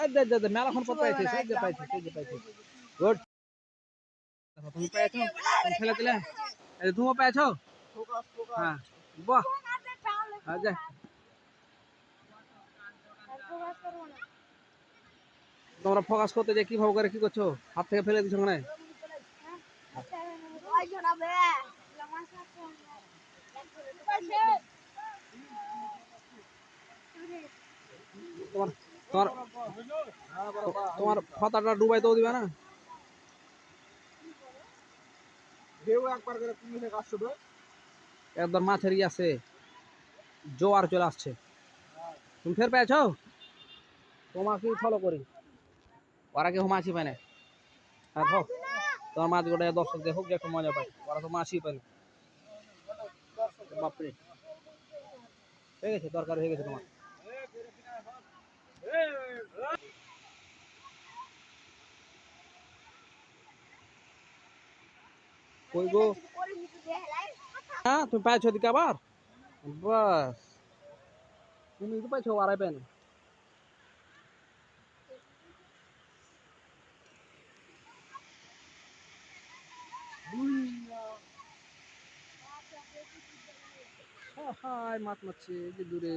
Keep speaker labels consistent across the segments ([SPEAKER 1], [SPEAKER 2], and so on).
[SPEAKER 1] যে পাইছিস গুড তুমি পেয়েছ? তুমিও পেয়েছ? হ্যাঁ তোমরা ফোকাস করতে যে কীভাবে করে কি করছ? হাত থেকে ফেলে দিছো মানে? তোমার তোমার তোমার ফাতাটা ডুবাই তো দিবে না?
[SPEAKER 2] দেও একবার করে তুমি থেকে আসছো
[SPEAKER 1] একদম মাছের ইয়ে আছে। জোয়ার চলে আসছে। তুমি ফের পেয়েছ? তোমাকে ফলো করি। ওরা কেউ মাছি পায় না। হ্যাঁ হোক তোমার মাছ গোটা দর্শক দেখুক একটু মজা পায়। ওরা তো মাছই পায় না। বাপরে। হয়ে গেছে দরকার হয়ে গেছে তোমার। হ্যাঁ তুমি পাইছো দিকে আবার? বাস। তুমি তো পাইছো আর আইবেন হাই মাছ মারছে যে দূরে।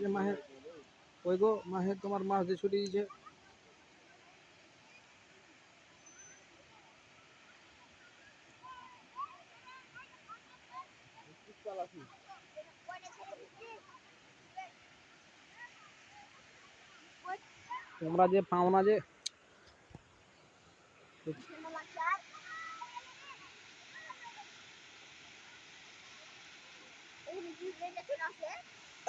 [SPEAKER 1] যে মাহের ওই গো মাহের তোমার মাছ দিয়ে ছুটি দিয়েছে তোমরা যে পাও না যে এই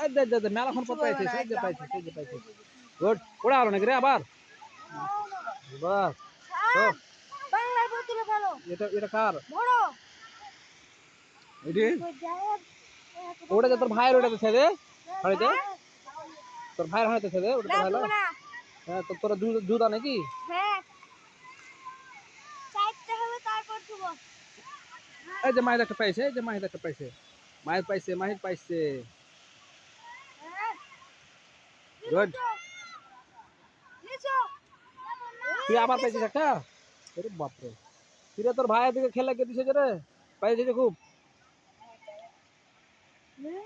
[SPEAKER 1] দে দে দে মেলাক্ষণ পর পাইছিস এই যে পাইছিস এই যে পাইছিস গুড ওড়া হলো নাকি রে আবার বাস তো
[SPEAKER 3] বাংলার বোতলে ভালো
[SPEAKER 1] এটা এটা কার
[SPEAKER 3] বড়
[SPEAKER 1] এটি ওটা যে তোর ভাইয়ের ওটাতে ছেদে হাড়িতে তোর ভাইয়ের হাড়িতে ছেদে ওটা তোর ভাইলা
[SPEAKER 3] না
[SPEAKER 1] হ্যাঁ তো তোরা জু- জুতা নাকি
[SPEAKER 3] হ্যাঁ চাইতে হবে তারপর শুভ
[SPEAKER 1] এই যে মাহির একটা পাইছে এই যে মাহির একটা পাইছে মাহির পাইছে মাহির পাইছে
[SPEAKER 3] হ্যাঁ
[SPEAKER 1] গুড
[SPEAKER 3] নিচো
[SPEAKER 1] তুই আবার পাইছিস একটা আরে বাপরে তুই রে তোর ভাইয়ের দিকে খেলা কে দিছে যে রে পাইছে যে খুব
[SPEAKER 3] হ্যাঁ